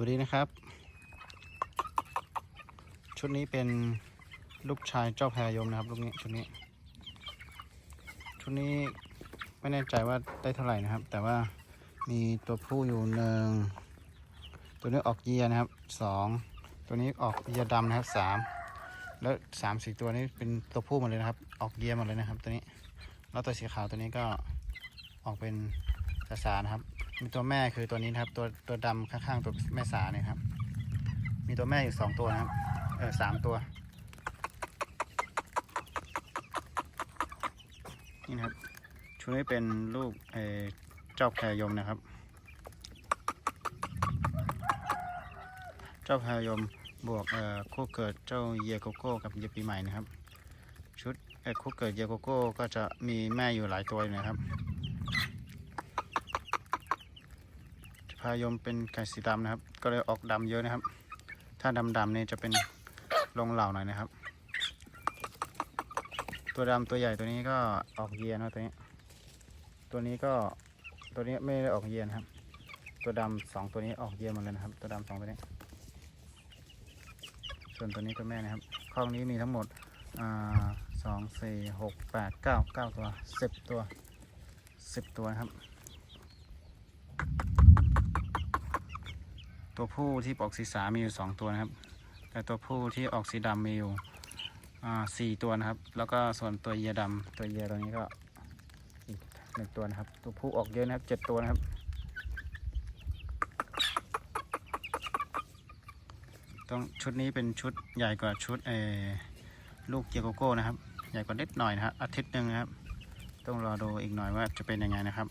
วัสดีนะครับ ชุดนี้เป็นลูกชายเจ้าพายมนะครับ ลูกนี้ชุดนี้ ชุดนี้ไม่แน่ใจว่าได้เท่าไหร่นะครับ แต่ว่ามีตัวผู้อยู่หนึ่งตัวนี้ออกเยียนะครับสองตัวนี้ออกเยียดำนะครับสามแล้วสามสี่ตัวนี้เป็นตัวผู้หมดเลยนะครับ ออกเยียหมดเลยนะครับ ตัวนี้ แล้วตัวสีขาวตัวนี้ก็ออกเป็นสาสานะครับ มีตัวแม่คือตัวนี้นะครับ ตัวตัวดำข้างๆตัวแม่สาเนี่ยครับ มีตัวแม่อยู่สองตัวนะครับ เออสามตัว นี่นะครับชุดนี้เป็นลูกเอเจ้าแพรยมนะครับ เจ้าแพรยมบวกเอ่อคู่เกิดเจ้าเยโกโก้กับเยปีใหม่นะครับ ชุดเอ่อคู่เกิดเยโกโก้ก็จะมีแม่อยู่หลายตัวนะครับายมเป็นไก่สีดำนะครับ ก็เลยออกดำเยอะนะครับ ถ้าดำดำเนี่ยจะเป็นลงเหล่าหน่อยนะครับ ตัวดำตัวใหญ่ตัวนี้ก็ออกเยียนนะตัวนี้ ตัวนี้ก็ตัวนี้ไม่ได้ออกเยียนครับ ตัวดำสองตัวนี้ออกเยียนหมดเลยนะครับ ตัวดำสองตัวนี้ ส่วนตัวนี้ตัวแม่นะครับข้องนี้มีทั้งหมดสองสี่หกแปดเก้าเก้าตัวสิบตัวสิบตัวนะครับ ตัวผู้ที่ออกสีสามีอยู่สองตัวนะครับ แต่ตัวผู้ที่ออกสีดำมีอยู่สี่ตัวนะครับ แล้วก็ส่วนตัวเยียดำตัวเยียตัวนี้ก็อีกหนึ่งตัวนะครับ ตัวผู้ออกเยอะนะครับเจ็ดตัวนะครับ ต้องชุดนี้เป็นชุดใหญ่กว่าชุดเออลูกเกียโกโก้นะครับ ใหญ่กว่านิดหน่อยนะครับอาทิตย์หนึ่งนะครับ ต้องรอดูอีกหน่อยว่าจะเป็นยังไงนะครับ